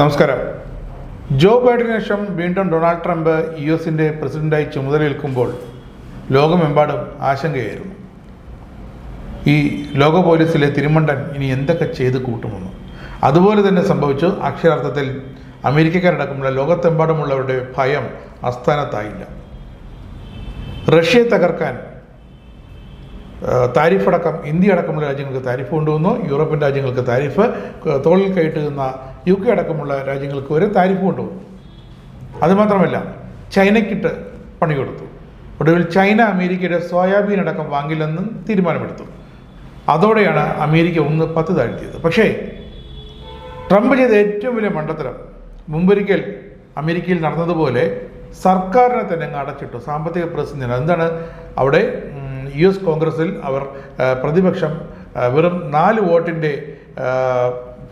നമസ്കാരം. ജോ ബൈഡന് ശേഷം വീണ്ടും ഡൊണാൾഡ് ട്രംപ് യു എസിന്റെ പ്രസിഡന്റായി ചുമതലയേൽക്കുമ്പോൾ ലോകമെമ്പാടും ആശങ്കയായിരുന്നു. ഈ ലോക പോലീസിലെ തിരുമണ്ടൻ ഇനി എന്തൊക്കെ ചെയ്ത് കൂട്ടുമെന്ന്. അതുപോലെ തന്നെ സംഭവിച്ചു. അക്ഷരാർത്ഥത്തിൽ അമേരിക്കക്കാരടക്കമുള്ള ലോകത്തെമ്പാടുമുള്ളവരുടെ ഭയം അസ്ഥാനത്തായില്ല റഷ്യയെ തകർക്കാൻ താരിഫ് അടക്കം ഇന്ത്യ അടക്കമുള്ള രാജ്യങ്ങൾക്ക് താരിഫ് കൊണ്ടുവന്നു. യൂറോപ്യൻ രാജ്യങ്ങൾക്ക് താരിഫ് തോളിൽ കയറ്റുന്ന യു കെ അടക്കമുള്ള രാജ്യങ്ങൾക്ക് വരെ താരിഫ് കൊണ്ടുവന്നു അതുമാത്രമല്ല ചൈനയ്ക്കിട്ട് പണി കൊടുത്തു. ഒടുവിൽ ചൈന അമേരിക്കയുടെ സോയാബീൻ അടക്കം വാങ്ങില്ലെന്നും തീരുമാനമെടുത്തു. അതോടെയാണ് അമേരിക്ക ഒന്ന് പത്ത് താഴ്ത്തിയത്. പക്ഷേ ട്രംപ് ചെയ്ത ഏറ്റവും വലിയ മണ്ടത്തരം മുമ്പൊരിക്കൽ അമേരിക്കയിൽ നടന്നതുപോലെ സർക്കാരിനെ തന്നെ അങ്ങ് അടച്ചിട്ടു. സാമ്പത്തിക പ്രതിസന്ധി എന്താണ്? അവിടെ യു എസ് കോൺഗ്രസിൽ അവർ പ്രതിപക്ഷം വെറും നാല് വോട്ടിന്റെ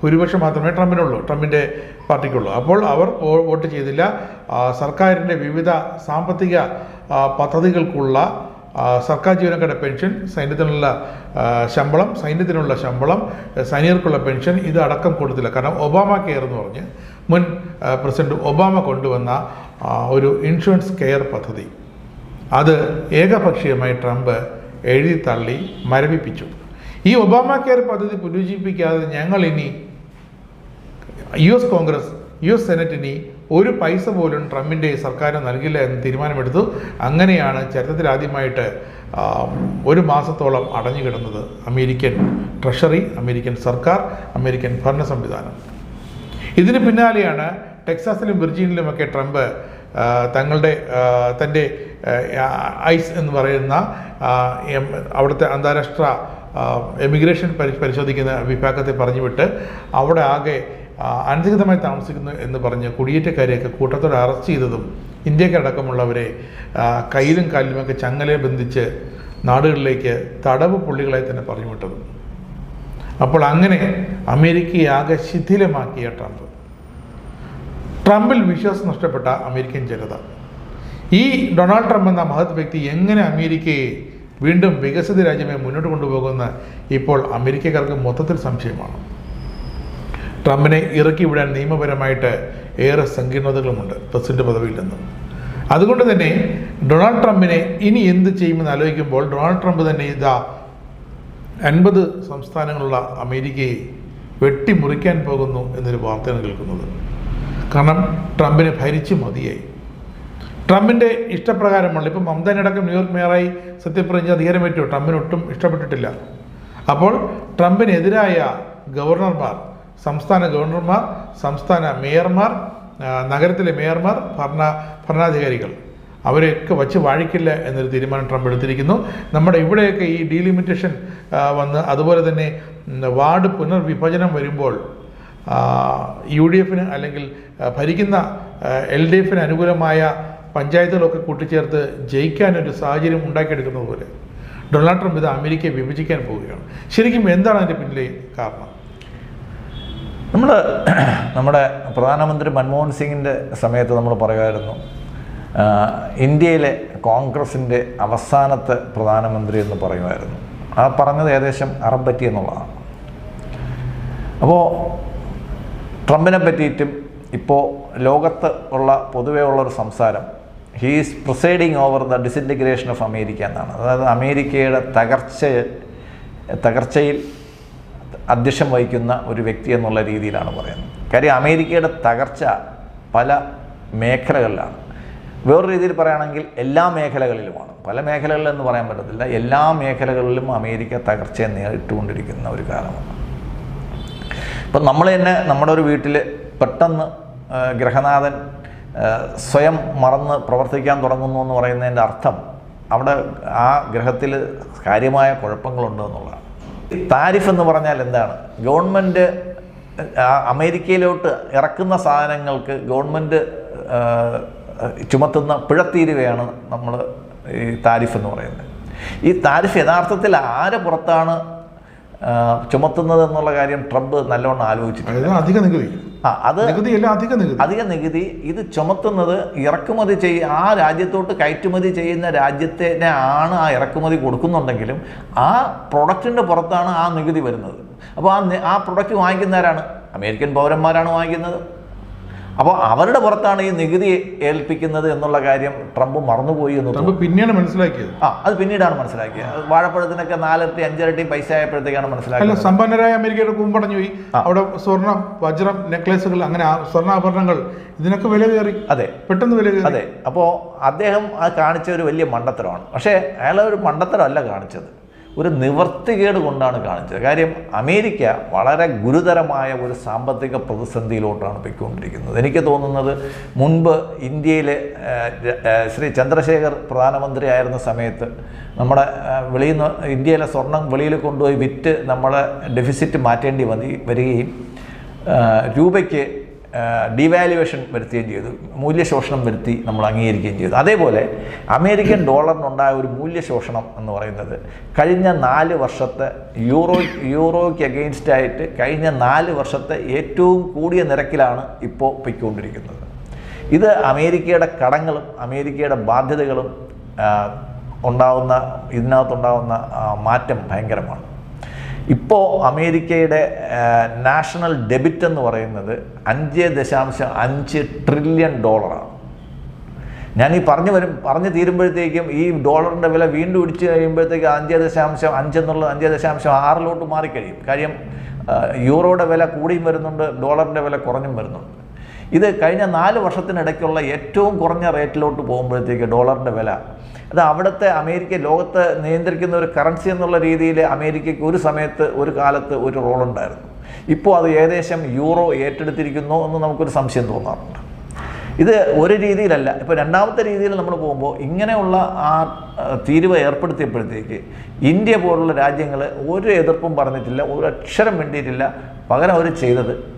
ഭൂരിപക്ഷം മാത്രമേ ട്രംപിനുള്ളൂ ട്രംപിന്റെ പാർട്ടിക്കുള്ളൂ. അപ്പോൾ അവർ വോട്ട് ചെയ്തില്ല. സർക്കാരിന്റെ വിവിധ സാമ്പത്തിക പദ്ധതികൾക്കുള്ള സർക്കാർ ജീവനക്കാരുടെ പെൻഷൻ സൈന്യത്തിനുള്ള ശമ്പളം സൈന്യത്തിനുള്ള ശമ്പളം സൈനികർക്കുള്ള പെൻഷൻ ഇത് അടക്കം കൊടുത്തില്ല. കാരണം ഒബാമ കെയർ എന്ന് പറഞ്ഞ് മുൻ പ്രസിഡന്റ് ഒബാമ കൊണ്ടുവന്ന ഒരു ഇൻഷുറൻസ് കെയർ പദ്ധതി. അത് ഏകപക്ഷീയമായി ട്രംപ് എഴുതി തള്ളി മരവിപ്പിച്ചു. ഈ ഒബാമ കെയർ പദ്ധതി പുനരുജ്ജീവിപ്പിക്കാതെ ഞങ്ങൾ ഇനി U S Congress U S ഇനി ഒരു പൈസ പോലും ട്രംപിന്റെ സർക്കാരിന് നൽകില്ല എന്ന് തീരുമാനമെടുത്തു. അങ്ങനെയാണ് ചരിത്രത്തിൽ ആദ്യമായിട്ട് ഒരു മാസത്തോളം അടഞ്ഞു കിടന്നത് അമേരിക്കൻ ട്രഷറി അമേരിക്കൻ സർക്കാർ അമേരിക്കൻ ഭരണ സംവിധാനം. ഇതിന് പിന്നാലെയാണ് ടെക്സാസിലും വിർജീനിലുമൊക്കെ ട്രംപ് തങ്ങളുടെ തന്റെ ഐസ് എന്ന് പറയുന്ന അവിടുത്തെ അന്താരാഷ്ട്ര എമിഗ്രേഷൻ പരി പരിശോധിക്കുന്ന വിഭാഗത്തെ പറഞ്ഞുവിട്ട് അവിടെ ആകെ അനധികൃതമായി താമസിക്കുന്നു എന്ന് പറഞ്ഞ് കുടിയേറ്റക്കാരെയൊക്കെ കൂട്ടത്തോടെ അറസ്റ്റ് ചെയ്തതും ഇന്ത്യക്കടക്കമുള്ളവരെ കയ്യിലും കാലിലുമൊക്കെ ചങ്ങലെ ബന്ധിച്ച് നാടുകളിലേക്ക് തടവ് പുള്ളികളായി തന്നെ പറഞ്ഞു വിട്ടതും അപ്പോൾ അങ്ങനെ അമേരിക്കയെ ആകെ ശിഥിലമാക്കിയ ട്രംപ്. ട്രംപിൽ വിശ്വാസം നഷ്ടപ്പെട്ട അമേരിക്കൻ ജനത. ഈ ഡൊണാൾഡ് ട്രംപ് എന്ന മഹത് വ്യക്തി എങ്ങനെ അമേരിക്കയെ വീണ്ടും വികസിത രാജ്യമായി മുന്നോട്ട് കൊണ്ടുപോകുന്ന ഇപ്പോൾ അമേരിക്കക്കാർക്ക് മൊത്തത്തിൽ സംശയമാണ്. ട്രംപിനെ ഇറക്കി വിടാൻ നിയമപരമായിട്ട് ഏറെ സങ്കീർണതകളുമുണ്ട് പ്രസിഡന്റ് പദവിയിൽ നിന്നും. അതുകൊണ്ട് തന്നെ ഡൊണാൾഡ് ട്രംപിനെ ഇനി എന്ത് ചെയ്യുമെന്ന് ആലോചിക്കുമ്പോൾ ഡൊണാൾഡ് ട്രംപ് തന്നെ ഇതാ അൻപത് സംസ്ഥാനങ്ങളുള്ള അമേരിക്കയെ വെട്ടിമുറിക്കാൻ പോകുന്നു എന്നൊരു വാർത്തയാണ് കേൾക്കുന്നത്. കാരണം ട്രംപിനെ ഭരിച്ചു മതിയായി. ട്രംപിന്റെ ഇഷ്ടപ്രകാരമുള്ള ഇപ്പം മമതനടക്കം ന്യൂയോർക്ക് മേയറായി സത്യപ്രതിജ്ഞ അധികാരമേറ്റു ട്രംപിന് ഒട്ടും ഇഷ്ടപ്പെട്ടിട്ടില്ല. അപ്പോൾ ട്രംപിനെതിരായ ഗവർണർമാർ സംസ്ഥാന ഗവർണർമാർ സംസ്ഥാന മേയർമാർ നഗരത്തിലെ മേയർമാർ ഭരണ ഭരണാധികാരികൾ അവരെയൊക്കെ വച്ച് വാഴിക്കില്ല എന്നൊരു തീരുമാനം ട്രംപ് എടുത്തിരിക്കുന്നു. നമ്മുടെ ഇവിടെയൊക്കെ ഈ ഡീലിമിറ്റേഷൻ വന്ന് അതുപോലെ തന്നെ വാർഡ് പുനർവിഭജനം വരുമ്പോൾ യു ഡി എഫിന് അല്ലെങ്കിൽ ഭരിക്കുന്ന എൽ ഡി എഫിന് അനുകൂലമായ പഞ്ചായത്തുകളൊക്കെ കൂട്ടിച്ചേർത്ത് ജയിക്കാനൊരു സാഹചര്യം ഉണ്ടാക്കിയെടുക്കുന്നത് പോലെ ഡൊണാൾഡ് ട്രംപ് ഇത് അമേരിക്കയെ വിഭജിക്കാൻ പോവുകയാണ്. ശരിക്കും എന്താണ് അതിന്റെ പിന്നിലെ കാരണം? നമ്മൾ നമ്മുടെ പ്രധാനമന്ത്രി മൻമോഹൻ സിംഗിന്റെ സമയത്ത് നമ്മൾ പറയുമായിരുന്നു ഇന്ത്യയിലെ കോൺഗ്രസിന്റെ അവസാനത്തെ പ്രധാനമന്ത്രി എന്ന് പറയുമായിരുന്നു. ആ പറഞ്ഞത് ഏകദേശം അറബറ്റി എന്നുള്ളതാണ്. അപ്പോൾ ട്രംപിനെ പറ്റിയിട്ടും ഇപ്പോൾ ലോകത്ത് ഉള്ള പൊതുവേ ഉള്ളൊരു സംസാരം he's presiding over the disintegration of America എന്നാണ്. അതായത് അമേരിക്കയുടെ തകർച്ച തകർച്ചയിൽ അധ്യക്ഷം വഹിക്കുന്ന ഒരു വ്യക്തി എന്നുള്ള രീതിയിലാണ് പറയുന്നത്. കാര്യം അമേരിക്കയുടെ തകർച്ച പല മേഖലകളിലാണ്. വേറൊരു രീതിയിൽ പറയുകയാണെങ്കിൽ എല്ലാ മേഖലകളിലുമാണ്. പല മേഖലകളിലെന്ന് പറയാൻ പറ്റത്തില്ല. എല്ലാ മേഖലകളിലും അമേരിക്ക തകർച്ചയെ നേരിട്ടുകൊണ്ടിരിക്കുന്ന ഒരു കാലമാണ്. ഇപ്പം നമ്മൾ തന്നെ നമ്മുടെ ഒരു വീട്ടിൽ പെട്ടെന്ന് ഗ്രഹനാഥൻ സ്വയം മറന്ന് പ്രവർത്തിക്കാൻ തുടങ്ങുന്നു എന്ന് പറയുന്നതിന്റെ അർത്ഥം അവിടെ ആ ഗ്രഹത്തിൽ കാര്യമായ കുഴപ്പങ്ങളുണ്ട് എന്നുള്ളതാണ്. താരിഫ് എന്ന് പറഞ്ഞാൽ എന്താണ്? ഗവൺമെന്റ് അമേരിക്കയിലോട്ട് ഇറക്കുന്ന സാധനങ്ങൾക്ക് ഗവൺമെന്റ് ചുമത്തുന്ന പിഴത്തീരുവയാണ് നമ്മൾ ഈ താരിഫ് എന്ന് പറയുന്നത്. ഈ താരിഫ് യഥാർത്ഥത്തിൽ ആരെ പുറത്താണ് ചുമത്തുന്നത് എന്നുള്ള കാര്യം ട്രംപ് നല്ലോണം ആലോചിച്ചിട്ടുണ്ട്. അധിക നികുതി ആ അത് അധിക നികുതി. അധിക നികുതി ഇത് ചുമത്തുന്നത് ഇറക്കുമതി ചെയ്യ ആ രാജ്യത്തോട്ട് കയറ്റുമതി ചെയ്യുന്ന രാജ്യത്തിനെ ആണ് ആ ഇറക്കുമതി കൊടുക്കുന്നുണ്ടെങ്കിലും ആ പ്രൊഡക്റ്റിന്റെ പുറത്താണ് ആ നികുതി വരുന്നത്. അപ്പോൾ ആ ആ പ്രൊഡക്റ്റ് വാങ്ങിക്കുന്നവരാണ്. അമേരിക്കൻ പൗരന്മാരാണ് വാങ്ങിക്കുന്നത്. അപ്പോൾ അവരുടെ പുറത്താണ് ഈ നികുതി ഏൽപ്പിക്കുന്നത് എന്നുള്ള കാര്യം ട്രംപ് മറന്നുപോയി എന്ന് ട്രംപ് പിന്നീട് മനസ്സിലാക്കിയത്. ആ അത് പിന്നീടാണ് മനസ്സിലാക്കിയത്. വാഴപ്പഴത്തിനൊക്കെ നാലിരട്ടി അഞ്ചരട്ടി പൈസ ആയപ്പോഴത്തേക്കാണ് മനസ്സിലാക്കിയത്. സമ്പന്നരായ അമേരിക്കയുടെ കുമ്പടഞ്ഞു പോയി. അവിടെ സ്വർണം വജ്രം നെക്ലേസുകൾ അങ്ങനെ ആ സ്വർണാഭരണങ്ങൾ ഇതിനൊക്കെ വില കയറി. അതെ. പെട്ടെന്ന് വില കയറി. അതെ. അപ്പോൾ അദ്ദേഹം ആ കാണിച്ച ഒരു വലിയ മണ്ടത്തരമാണ്. പക്ഷേ അയാൾ ഒരു മണ്ടത്തരമല്ല കാണിച്ചത്. ഒരു നിവർത്തികേട് കൊണ്ടാണ് കാണിച്ചത്. കാര്യം അമേരിക്ക വളരെ ഗുരുതരമായ ഒരു സാമ്പത്തിക പ്രതിസന്ധിയിലോട്ടാണ് പോയിക്കൊണ്ടിരിക്കുന്നത്. എനിക്ക് തോന്നുന്നത് മുൻപ് ഇന്ത്യയിൽ ശ്രീ ചന്ദ്രശേഖർ പ്രധാനമന്ത്രിയായിരുന്ന സമയത്ത് നമ്മുടെ വെളിയിൽ നിന്ന് ഇന്ത്യയിലെ സ്വർണം വെളിയിൽ കൊണ്ടുപോയി വിറ്റ് നമ്മളെ ഡെഫിസിറ്റ് മാറ്റേണ്ടി വരികയും രൂപയ്ക്ക് ഡിവാലുവേഷൻ വരുത്തുകയും ചെയ്തു മൂല്യശോഷണം വരുത്തി നമ്മൾ അംഗീകരിക്കുകയും ചെയ്തു. അതേപോലെ അമേരിക്കൻ ഡോളറിനുണ്ടായ ഒരു മൂല്യശോഷണം എന്ന് പറയുന്നത് കഴിഞ്ഞ നാല് വർഷത്തെ യൂറോ യൂറോയ്ക്ക് അഗെയിൻസ്റ്റ് ആയിട്ട് കഴിഞ്ഞ നാല് വർഷത്തെ ഏറ്റവും കൂടിയ നിരക്കിലാണ് ഇപ്പോൾ പൊയ്ക്കൊണ്ടിരിക്കുന്നത്. ഇത് അമേരിക്കയുടെ കടങ്ങളും അമേരിക്കയുടെ ബാധ്യതകളും ഉണ്ടാകുന്ന ഇതിനകത്തുണ്ടാവുന്ന മാറ്റം ഭയങ്കരമാണ്. ഇപ്പോൾ അമേരിക്കയുടെ നാഷണൽ ഡെബിറ്റ് എന്ന് പറയുന്നത് അഞ്ച് ദശാംശം അഞ്ച് ട്രില്യൺ ഡോളറാണ്. ഞാൻ ഈ പറഞ്ഞു വരും പറഞ്ഞു തീരുമ്പോഴത്തേക്കും ഈ ഡോളറിന്റെ വില വീണ്ടും ഇടിച്ചു കഴിയുമ്പോഴത്തേക്കും അഞ്ച് ദശാംശം അഞ്ച് എന്നുള്ളത് അഞ്ച് ദശാംശം ആറിലോട്ട് മാറിക്കഴിയും. കാര്യം യൂറോയുടെ വില കൂടിയും വരുന്നുണ്ട് ഡോളറിന്റെ വില കുറഞ്ഞും വരുന്നുണ്ട്. ഇത് കഴിഞ്ഞ നാല് വർഷത്തിനിടയ്ക്കുള്ള ഏറ്റവും കുറഞ്ഞ റേറ്റിലോട്ട് പോകുമ്പോഴത്തേക്ക് ഡോളറിന്റെ വില. അത് അവിടുത്തെ അമേരിക്ക ലോകത്ത് നിയന്ത്രിക്കുന്ന ഒരു കറൻസി എന്നുള്ള രീതിയിൽ അമേരിക്കയ്ക്ക് ഒരു സമയത്ത് ഒരു കാലത്ത് ഒരു റോളുണ്ടായിരുന്നു ഇപ്പോൾ അത് ഏകദേശം യൂറോ ഏറ്റെടുത്തിരിക്കുന്നു എന്ന് നമുക്കൊരു സംശയം തോന്നാറുണ്ട്. ഇത് ഒരു രീതിയിലല്ല ഇപ്പോൾ രണ്ടാമത്തെ രീതിയിൽ നമ്മൾ പോകുമ്പോൾ ഇങ്ങനെയുള്ള ആ തീരുവ ഏർപ്പെടുത്തിയപ്പോഴത്തേക്ക് ഇന്ത്യ പോലുള്ള രാജ്യങ്ങൾ ഒരു എതിർപ്പും പറഞ്ഞിട്ടില്ല ഒരു അക്ഷരം വേണ്ടിയിട്ടില്ല പകരം അവർ ചെയ്തത്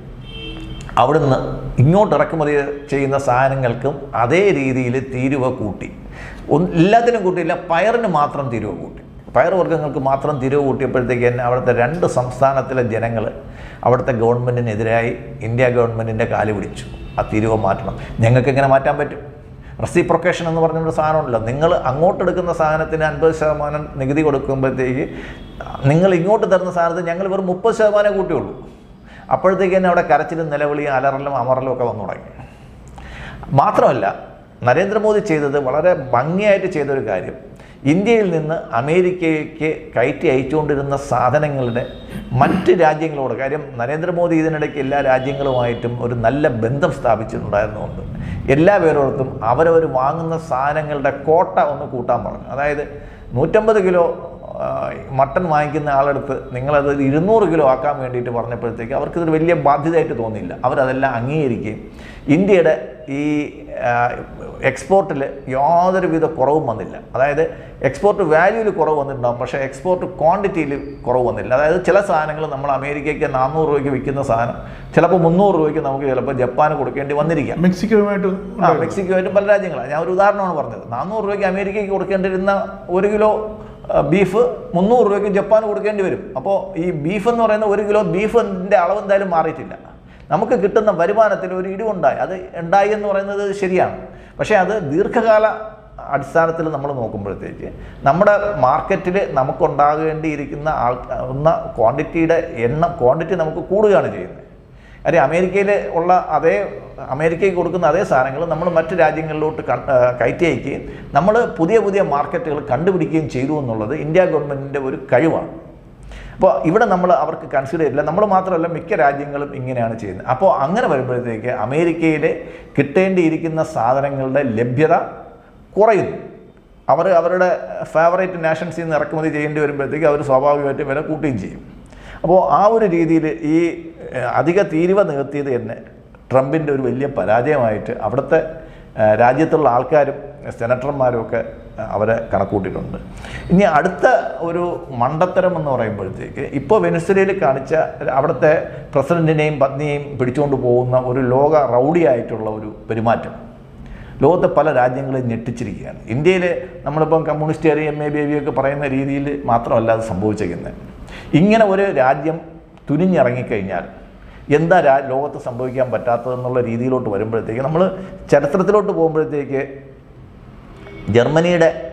അവിടുന്ന് ഇങ്ങോട്ട് ഇറക്കുമതി ചെയ്യുന്ന സാധനങ്ങൾക്കും അതേ രീതിയിൽ തീരുവ കൂട്ടി. എല്ലാത്തിനും കൂട്ടിയില്ല പയറിന് മാത്രം തീരുവ കൂട്ടി. പയറുവർഗങ്ങൾക്ക് മാത്രം തിരിവ് കൂട്ടിയപ്പോഴത്തേക്ക് തന്നെ അവിടുത്തെ രണ്ട് സംസ്ഥാനത്തിലെ ജനങ്ങൾ അവിടുത്തെ ഗവൺമെന്റിനെതിരായി ഇന്ത്യ ഗവൺമെന്റിന്റെ കാൽ പിടിച്ചു. ആ തീരുവ മാറ്റണം. ഞങ്ങൾക്ക് എങ്ങനെ മാറ്റാൻ പറ്റും? റസി റെസിപ്രൊക്കേഷൻ എന്ന് പറഞ്ഞൊരു സാധനമുണ്ടല്ലോ. നിങ്ങൾ അങ്ങോട്ട് എടുക്കുന്ന സാധനത്തിന് അൻപത് ശതമാനം നികുതി കൊടുക്കുമ്പോഴത്തേക്ക് നിങ്ങൾ ഇങ്ങോട്ട് തരുന്ന സാധനത്തിന് ഞങ്ങൾ വെറും മുപ്പത് ശതമാനം കൂട്ടിയുള്ളൂ. അപ്പോഴത്തേക്ക് തന്നെ അവിടെ കരച്ചിലും നിലവിളിയും അലറലും അമറലും ഒക്കെ വന്നു തുടങ്ങി. മാത്രമല്ല നരേന്ദ്രമോദി ചെയ്തത് വളരെ ഭംഗിയായിട്ട് ചെയ്തൊരു കാര്യം. ഇന്ത്യയിൽ നിന്ന് അമേരിക്കയ്ക്ക് കയറ്റി അയച്ചുകൊണ്ടിരുന്ന സാധനങ്ങളുടെ മറ്റ് രാജ്യങ്ങളോട് കാര്യം നരേന്ദ്രമോദി ഇതിനിടയ്ക്ക് എല്ലാ രാജ്യങ്ങളുമായിട്ടും ഒരു നല്ല ബന്ധം സ്ഥാപിച്ചിട്ടുണ്ടായിരുന്നുകൊണ്ട് എല്ലാ പേരോടത്തും അവരവർ വാങ്ങുന്ന സാധനങ്ങളുടെ കോട്ട ഒന്ന് കൂട്ടാൻ പറഞ്ഞു. അതായത് നൂറ്റമ്പത് കിലോ മട്ടൺ വാങ്ങിക്കുന്ന ആളെടുത്ത് നിങ്ങളത് ഇരുന്നൂറ് കിലോ ആക്കാൻ വേണ്ടിയിട്ട് പറഞ്ഞപ്പോഴത്തേക്ക് അവർക്കിതൊരു വലിയ ബാധ്യതയായിട്ട് തോന്നിയില്ല. അവരതെല്ലാം അംഗീകരിക്കുകയും ഇന്ത്യയുടെ ഈ എക്സ്പോർട്ടിൽ യാതൊരുവിധ കുറവും വന്നില്ല. അതായത് എക്സ്പോർട്ട് വാല്യൂവിൽ കുറവ് വന്നിട്ടുണ്ടാകും പക്ഷേ എക്സ്പോർട്ട് ക്വാണ്ടിറ്റിയിൽ കുറവ് വന്നില്ല. അതായത് ചില സാധനങ്ങൾ നമ്മൾ അമേരിക്കയ്ക്ക് നാനൂറ് രൂപയ്ക്ക് വിൽക്കുന്ന സാധനം ചിലപ്പോൾ മുന്നൂറ് രൂപയ്ക്ക് നമുക്ക് ചിലപ്പോൾ ജപ്പാന് കൊടുക്കേണ്ടി വന്നിരിക്കാം. മെക്സിക്കോയുമായിട്ട് ആ. മെക്സിക്കോയായിട്ടും പല രാജ്യങ്ങളാണ് ഞാൻ ഒരു ഉദാഹരണമാണ് പറഞ്ഞത്. നാനൂറ് രൂപയ്ക്ക് അമേരിക്കയ്ക്ക് കൊടുക്കേണ്ടിരുന്ന ഒരു കിലോ ബീഫ് മുന്നൂറ് രൂപയ്ക്ക് ജപ്പാൻ കൊടുക്കേണ്ടി വരും. അപ്പോൾ ഈ ബീഫ് എന്ന് പറയുന്ന ഒരു കിലോ ബീഫിന്റെ അളവ് എന്തായാലും മാറിയിട്ടില്ല. നമുക്ക് കിട്ടുന്ന വരുമാനത്തിൽ ഒരു ഇടിവുണ്ടായി. അത് ഉണ്ടായി എന്ന് പറയുന്നത് ശരിയാണ്. പക്ഷേ അത് ദീർഘകാല അടിസ്ഥാനത്തിൽ നമ്മൾ നോക്കുമ്പോഴത്തേക്ക് നമ്മുടെ മാർക്കറ്റിൽ നമുക്കുണ്ടാകേണ്ടിയിരിക്കുന്ന ആൾ ക്വാണ്ടിറ്റിയുടെ എണ്ണം ക്വാണ്ടിറ്റി നമുക്ക് കൂടുകയാണ് ചെയ്യുന്നത്. കാര്യം അമേരിക്കയിൽ ഉള്ള അതേ അമേരിക്കയ്ക്ക് കൊടുക്കുന്ന അതേ സാധനങ്ങൾ നമ്മൾ മറ്റ് രാജ്യങ്ങളിലോട്ട് കയറ്റി അയക്കുകയും നമ്മൾ പുതിയ പുതിയ മാർക്കറ്റുകൾ കണ്ടുപിടിക്കുകയും ചെയ്തു എന്നുള്ളത് ഇന്ത്യ ഗവൺമെന്റിന്റെ ഒരു കഴിവാണ്. അപ്പോൾ ഇവിടെ നമ്മൾ അവർക്ക് കൺസിഡർ ചെയ്തില്ല നമ്മൾ മാത്രമല്ല മിക്ക രാജ്യങ്ങളും ഇങ്ങനെയാണ് ചെയ്യുന്നത്. അപ്പോൾ അങ്ങനെ വരുമ്പോഴത്തേക്ക് അമേരിക്കയിലെ കിട്ടേണ്ടിയിരിക്കുന്ന സാധനങ്ങളുടെ ലഭ്യത കുറയുന്നു. അവർ അവരുടെ ഫേവറേറ്റ് നാഷൻസിൽ നിന്ന് ഇറക്കുമതി ചെയ്യേണ്ടി വരുമ്പോഴത്തേക്ക് അവർ സ്വാഭാവികമായിട്ടും വില കൂട്ടുകയും ചെയ്യും. അപ്പോൾ ആ ഒരു രീതിയിൽ ഈ അധിക തീരുവ നികത്തിയത് തന്നെ ട്രംപിന്റെ ഒരു വലിയ പരാജയമായിട്ട് അവിടുത്തെ രാജ്യത്തുള്ള ആൾക്കാരും സെനറ്റർമാരും ഒക്കെ അവരെ കണക്കൂട്ടിയിട്ടുണ്ട്. ഇനി അടുത്ത ഒരു മണ്ടത്തരം എന്ന് പറയുമ്പോഴത്തേക്ക് ഇപ്പോൾ വെനസ്വലയിൽ കാണിച്ച അവിടുത്തെ പ്രസിഡന്റിനെയും പത്നിയെയും പിടിച്ചുകൊണ്ട് പോകുന്ന ഒരു ലോക റൗഡിയായിട്ടുള്ള ഒരു പെരുമാറ്റം. ലോകത്തെ പല രാജ്യങ്ങളെയും ഞെട്ടിച്ചിരിക്കുകയാണ്. ഇന്ത്യയിൽ നമ്മളിപ്പം കമ്മ്യൂണിസ്റ്റുകാരി എം എ ബി ഒക്കെ പറയുന്ന രീതിയിൽ മാത്രമല്ല അത് സംഭവിച്ചിരിക്കുന്നത് ഇങ്ങനെ ഒരു രാജ്യം തുനിഞ്ഞിറങ്ങിക്കഴിഞ്ഞാൽ എന്താ രാ ലോകത്ത് സംഭവിക്കാൻ പറ്റാത്തതെന്നുള്ള രീതിയിലോട്ട് വരുമ്പോഴത്തേക്ക് നമ്മൾ ചരിത്രത്തിലോട്ട് പോകുമ്പോഴത്തേക്ക് ജർമ്മനിയുടെ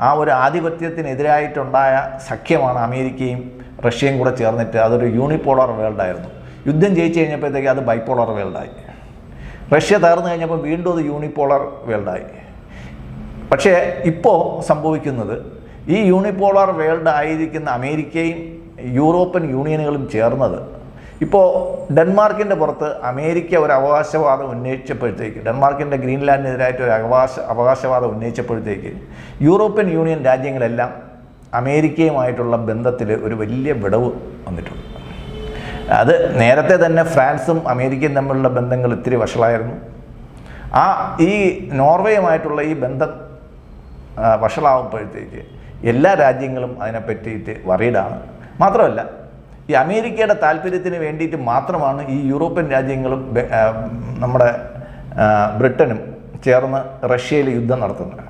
ആ ഒരു ആധിപത്യത്തിനെതിരായിട്ടുണ്ടായ സഖ്യമാണ് അമേരിക്കയും റഷ്യയും കൂടെ ചേർന്നിട്ട് അതൊരു യൂണിപോളർ വേൾഡായിരുന്നു. യുദ്ധം ജയിച്ചു കഴിഞ്ഞപ്പോഴത്തേക്ക് അത് ബൈപ്പോളർ വേൾഡായി. റഷ്യ തകർന്നു കഴിഞ്ഞപ്പോൾ വീണ്ടും അത് യൂണിപോളർ വേൾഡായി. പക്ഷേ ഇപ്പോൾ സംഭവിക്കുന്നത് ഈ യൂണിപോളർ വേൾഡ് ആയിരിക്കുന്ന അമേരിക്കയും യൂറോപ്യൻ യൂണിയനുകളും ചേർന്നത്. ഇപ്പോൾ ഡെൻമാർക്കിന്റെ പുറത്ത് അമേരിക്ക ഒരു അവകാശവാദം ഉന്നയിച്ചപ്പോഴത്തേക്ക് ഡെൻമാർക്കിന്റെ ഗ്രീൻലാൻഡിനെതിരായിട്ട് ഒരു അവകാശ അവകാശവാദം ഉന്നയിച്ചപ്പോഴത്തേക്ക് യൂറോപ്യൻ യൂണിയൻ രാജ്യങ്ങളെല്ലാം അമേരിക്കയുമായിട്ടുള്ള ബന്ധത്തിൽ ഒരു വലിയ വിടവ് വന്നിട്ടുണ്ട്. അത് നേരത്തെ തന്നെ ഫ്രാൻസും അമേരിക്കയും തമ്മിലുള്ള ബന്ധങ്ങൾ ഇത്തിരി വഷളായിരുന്നു. ആ ഈ നോർവേയുമായിട്ടുള്ള ഈ ബന്ധം വഷളാവുമ്പോഴത്തേക്ക് എല്ലാ രാജ്യങ്ങളും അതിനെ പറ്റിയിട്ട് വറീഡാണ് മാത്രമല്ല ഈ അമേരിക്കയുടെ താല്പര്യത്തിന് വേണ്ടിയിട്ട് മാത്രമാണ് ഈ യൂറോപ്യൻ രാജ്യങ്ങളും നമ്മുടെ ബ്രിട്ടനും ചേർന്ന് റഷ്യയിൽ യുദ്ധം നടത്തുന്നത്.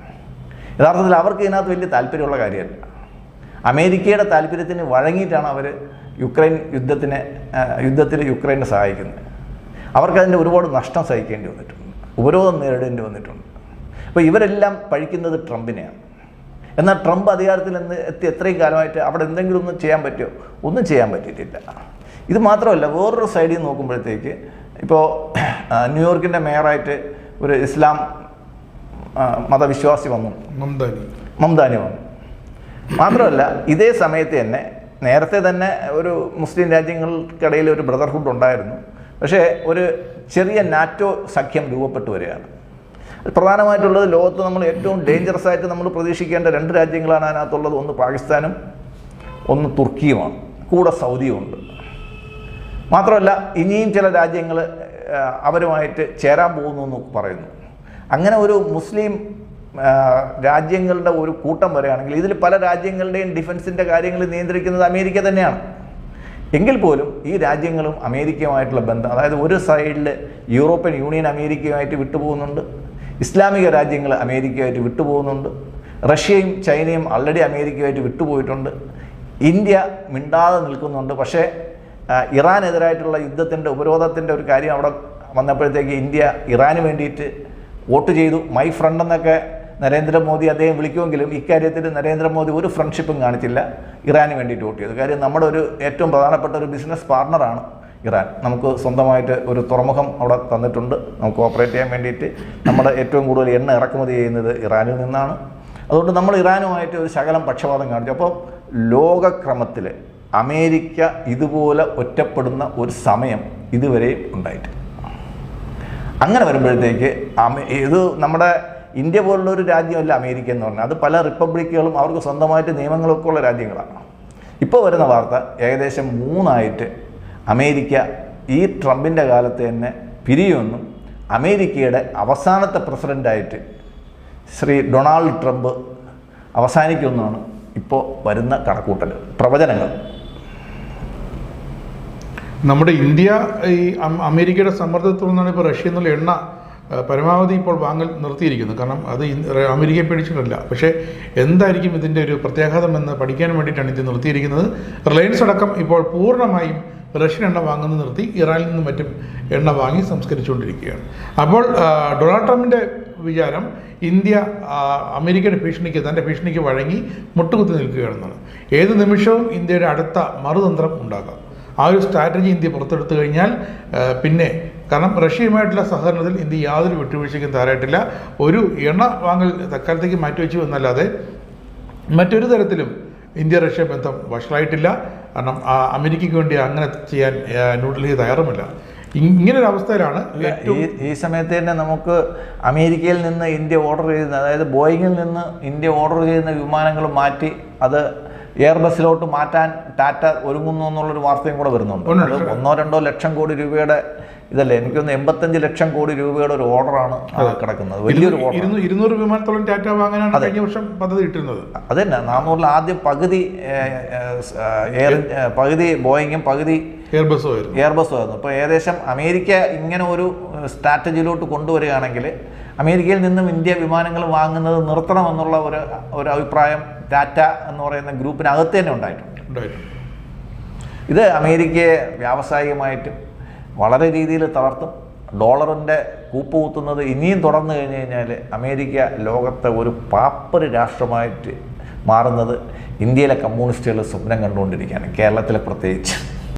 യഥാർത്ഥത്തിൽ അവർക്ക് ഇതിനകത്ത് വലിയ താല്പര്യമുള്ള കാര്യമല്ല. അമേരിക്കയുടെ താല്പര്യത്തിന് വഴങ്ങിയിട്ടാണ് അവർ യുക്രൈൻ യുദ്ധത്തിന് യുദ്ധത്തിൽ യുക്രൈനെ സഹായിക്കുന്നത്. അവർക്കതിന്റെ ഒരുപാട് നഷ്ടം സഹിക്കേണ്ടി വന്നിട്ടുണ്ട്. ഉപരോധം നേരിടേണ്ടി വന്നിട്ടുണ്ട്. അപ്പോൾ ഇവരെല്ലാം പഴിക്കുന്നത് ട്രംപിനെയാണ്. എന്നാൽ ട്രംപ് അധികാരത്തിൽ എന്ന് എത്തി എത്രയും കാലമായിട്ട് അവിടെ എന്തെങ്കിലും ഒന്നും ചെയ്യാൻ പറ്റുമോ? ഒന്നും ചെയ്യാൻ പറ്റിയിട്ടില്ല. ഇത് മാത്രമല്ല വേറൊരു സൈഡിൽ നോക്കുമ്പോഴത്തേക്ക് ഇപ്പോൾ ന്യൂയോർക്കിന്റെ മേയറായിട്ട് ഒരു ഇസ്ലാം മതവിശ്വാസി വന്നു. മംദാനി. മംദാനി വന്നു. മാത്രമല്ല ഇതേ സമയത്ത് തന്നെ നേരത്തെ തന്നെ ഒരു മുസ്ലിം രാജ്യങ്ങൾക്കിടയിൽ ഒരു ബ്രദർഹുഡ് ഉണ്ടായിരുന്നു. പക്ഷേ ഒരു ചെറിയ നാറ്റോ സഖ്യം രൂപപ്പെട്ടു വരികയാണ്. പ്രധാനമായിട്ടുള്ളത് ലോകത്ത് നമ്മൾ ഏറ്റവും ഡേഞ്ചറസ് ആയിട്ട് നമ്മൾ പ്രതീക്ഷിക്കേണ്ട രണ്ട് രാജ്യങ്ങളാണ് അതിനകത്തുള്ളത്. ഒന്ന് പാകിസ്ഥാനും ഒന്ന് തുർക്കിയുമാണ്. കൂടെ സൗദിയുമുണ്ട് മാത്രമല്ല ഇനിയും ചില രാജ്യങ്ങൾ അവരുമായിട്ട് ചേരാൻ പോകുന്നു എന്ന് പറയുന്നു. അങ്ങനെ ഒരു മുസ്ലിം രാജ്യങ്ങളുടെ ഒരു കൂട്ടം വരികയാണെങ്കിൽ ഇതിൽ പല രാജ്യങ്ങളുടെയും ഡിഫൻസിന്റെ കാര്യങ്ങൾ നിയന്ത്രിക്കുന്നത് അമേരിക്ക തന്നെയാണ്. എങ്കിൽ പോലും ഈ രാജ്യങ്ങളും അമേരിക്കയുമായിട്ടുള്ള ബന്ധം അതായത് ഒരു സൈഡിൽ യൂറോപ്യൻ യൂണിയൻ അമേരിക്കയുമായിട്ട് വിട്ടുപോകുന്നുണ്ട് ഇസ്ലാമിക രാജ്യങ്ങൾ അമേരിക്കയായിട്ട് വിട്ടുപോകുന്നുണ്ട്. റഷ്യയും ചൈനയും ആൾറെഡി അമേരിക്കയുമായിട്ട് വിട്ടുപോയിട്ടുണ്ട്. ഇന്ത്യ മിണ്ടാതെ നിൽക്കുന്നുണ്ട്. പക്ഷേ ഇറാനെതിരായിട്ടുള്ള യുദ്ധത്തിന്റെ ഉപരോധത്തിന്റെ ഒരു കാര്യം അവിടെ വന്നപ്പോഴത്തേക്ക് ഇന്ത്യ ഇറാന് വേണ്ടിയിട്ട് വോട്ട് ചെയ്തു. മൈ ഫ്രണ്ട് എന്നൊക്കെ നരേന്ദ്രമോദി അദ്ദേഹം വിളിക്കുമെങ്കിലും ഇക്കാര്യത്തിൽ നരേന്ദ്രമോദി ഒരു ഫ്രണ്ട്ഷിപ്പും കാണിച്ചില്ല. ഇറാന് വേണ്ടിയിട്ട് വോട്ട് ചെയ്തു. കാര്യം നമ്മുടെ ഒരു ഏറ്റവും പ്രധാനപ്പെട്ട ഒരു ബിസിനസ് പാർട്ണറാണ് ഇറാൻ. നമുക്ക് സ്വന്തമായിട്ട് ഒരു തുറമുഖം അവിടെ തന്നിട്ടുണ്ട്. നമുക്ക് ഓപ്പറേറ്റ് ചെയ്യാൻ വേണ്ടിയിട്ട് നമ്മുടെ ഏറ്റവും കൂടുതൽ എണ്ണ ഇറക്കുമതി ചെയ്യുന്നത് ഇറാനിൽ നിന്നാണ്. അതുകൊണ്ട് നമ്മൾ ഇറാനുമായിട്ട് ഒരു ശകലം പക്ഷപാതം കാണിച്ചു. അപ്പോൾ ലോകക്രമത്തിൽ അമേരിക്ക ഇതുപോലെ ഒറ്റപ്പെടുന്ന ഒരു സമയം ഇതുവരെയും ഉണ്ടായിട്ട്. അങ്ങനെ വരുമ്പോഴത്തേക്ക് ഇത് നമ്മുടെ ഇന്ത്യ പോലുള്ള ഒരു രാജ്യമല്ല അമേരിക്ക എന്ന് പറഞ്ഞാൽ. അത് പല റിപ്പബ്ലിക്കുകളും അവർക്ക് സ്വന്തമായിട്ട് നിയമങ്ങളൊക്കെ ഉള്ള രാജ്യങ്ങളാണ്. ഇപ്പോൾ വരുന്ന വാർത്ത ഏകദേശം മൂന്നായിട്ട് അമേരിക്ക ഈ ട്രംപിന്റെ കാലത്ത് തന്നെ പിരിയുമെന്നും അമേരിക്കയുടെ അവസാനത്തെ പ്രസിഡന്റായിട്ട് ശ്രീ ഡൊണാൾഡ് ട്രംപ് അവസാനിക്കുമെന്നാണ് ഇപ്പോൾ വരുന്ന കണക്കൂട്ടൽ പ്രവചനങ്ങൾ. നമ്മുടെ ഇന്ത്യ ഈ അമേരിക്കയുടെ സമ്മർദ്ദത്തിൽ നിന്നാണ് ഇപ്പോൾ റഷ്യ എന്നുള്ള എണ്ണ പരമാവധി ഇപ്പോൾ വാങ്ങൽ നിർത്തിയിരിക്കുന്നു കാരണം അത് അമേരിക്കയെ പേടിച്ചിട്ടില്ല. പക്ഷേ എന്തായിരിക്കും ഇതിന്റെ ഒരു പ്രത്യാഘാതം എന്ന് പഠിക്കാൻ വേണ്ടിയിട്ടാണ് ഇത് നിർത്തിയിരിക്കുന്നത്. റിലയൻസ് അടക്കം ഇപ്പോൾ പൂർണമായും റഷ്യൻ എണ്ണ വാങ്ങുന്നത് നിർത്തി ഇറാനിൽ നിന്നും മറ്റും എണ്ണ വാങ്ങി സംസ്കരിച്ചുകൊണ്ടിരിക്കുകയാണ്. അപ്പോൾ ഡൊണാൾഡ് ട്രംപിന്റെ വിചാരം ഇന്ത്യ അമേരിക്കയുടെ ഭീഷണിക്ക് തന്റെ ഭീഷണിക്ക് വഴങ്ങി മുട്ടുകുത്തി നിൽക്കുകയാണെന്നാണ്. ഏത് നിമിഷവും ഇന്ത്യയുടെ അടുത്ത മറുതന്ത്രം ഉണ്ടാകാം. ആ ഒരു സ്ട്രാറ്റജി ഇന്ത്യ പുറത്തെടുത്തു കഴിഞ്ഞാൽ പിന്നെ കാരണം റഷ്യയുമായിട്ടുള്ള സഹകരണത്തിൽ ഇന്ത്യ യാതൊരു വിട്ടുവീഴ്ചയ്ക്കും തയ്യാറായിട്ടില്ല. ഒരു എണ്ണ വാങ്ങൽ തൽക്കാലത്തേക്ക് മാറ്റിവെച്ചു എന്നല്ലാതെ മറ്റൊരു തരത്തിലും ഇന്ത്യ റഷ്യ ബന്ധം വഷളായിട്ടില്ല. കാരണം അമേരിക്കയ്ക്ക് വേണ്ടി അങ്ങനെ ചെയ്യാൻ ന്യൂഡൽഹി തയ്യാറുമില്ല. ഇങ്ങനെ ഒരു അവസ്ഥയിലാണ് ഈ സമയത്ത് തന്നെ നമുക്ക് അമേരിക്കയിൽ നിന്ന് ഇന്ത്യ ഓർഡർ ചെയ്യുന്ന അതായത് ബോയിങ്ങിൽ നിന്ന് ഇന്ത്യ ഓർഡർ ചെയ്യുന്ന വിമാനങ്ങൾ മാറ്റി അത് എയർബസിലോട്ട് മാറ്റാൻ ടാറ്റ ഒരുങ്ങുന്നു എന്നുള്ളൊരു വാർത്തയും കൂടെ വരുന്നുണ്ട്. ഒന്നോ രണ്ടോ ലക്ഷം കോടി രൂപയുടെ ഇതല്ലേ എനിക്കൊന്ന് എൺപത്തഞ്ച് ലക്ഷം കോടി രൂപയുടെ ഒരു ഓർഡറാണ് കിടക്കുന്നത്. വലിയൊരു ഓർഡർ ഇരുന്നൂറ് വിമാനത്തോളം ടാറ്റ വാങ്ങാനാണ് കഴിഞ്ഞ വർഷം പദ്ധതി ഇട്ടിരുന്നത്. അത് തന്നെ നാനൂറിൽ ആദ്യം പകുതി എയർ പകുതി ബോയിങ്ങും പകുതി എയർബസോ ആയിരുന്നു. എയർബസ് ആയിരുന്നു. ഇപ്പോൾ ഏകദേശം അമേരിക്ക ഇങ്ങനെ ഒരു സ്ട്രാറ്റജിയിലോട്ട് കൊണ്ടുവരികയാണെങ്കിൽ അമേരിക്കയിൽ നിന്നും ഇന്ത്യ വിമാനങ്ങൾ വാങ്ങുന്നത് നിർത്തണമെന്നുള്ള ഒരു ഒരു അഭിപ്രായം ടാറ്റ എന്ന് പറയുന്ന ഗ്രൂപ്പിനകത്ത് തന്നെ ഉണ്ടായിട്ടുണ്ട്. ഇത് അമേരിക്കയെ വ്യാവസായികമായിട്ടും വളരെ രീതിയിൽ തളർത്തും. ഡോളറിന്റെ കൂപ്പ് കുത്തുന്നത് ഇനിയും തുടർന്നു കഴിഞ്ഞ് കഴിഞ്ഞാൽ അമേരിക്ക ലോകത്തെ ഒരു പാപ്പര് രാഷ്ട്രമായിട്ട് മാറുന്നത് ഇന്ത്യയിലെ കമ്മ്യൂണിസ്റ്റുകൾ സ്വപ്നം കണ്ടുകൊണ്ടിരിക്കുകയാണ് കേരളത്തിലെ പ്രത്യേകിച്ച്.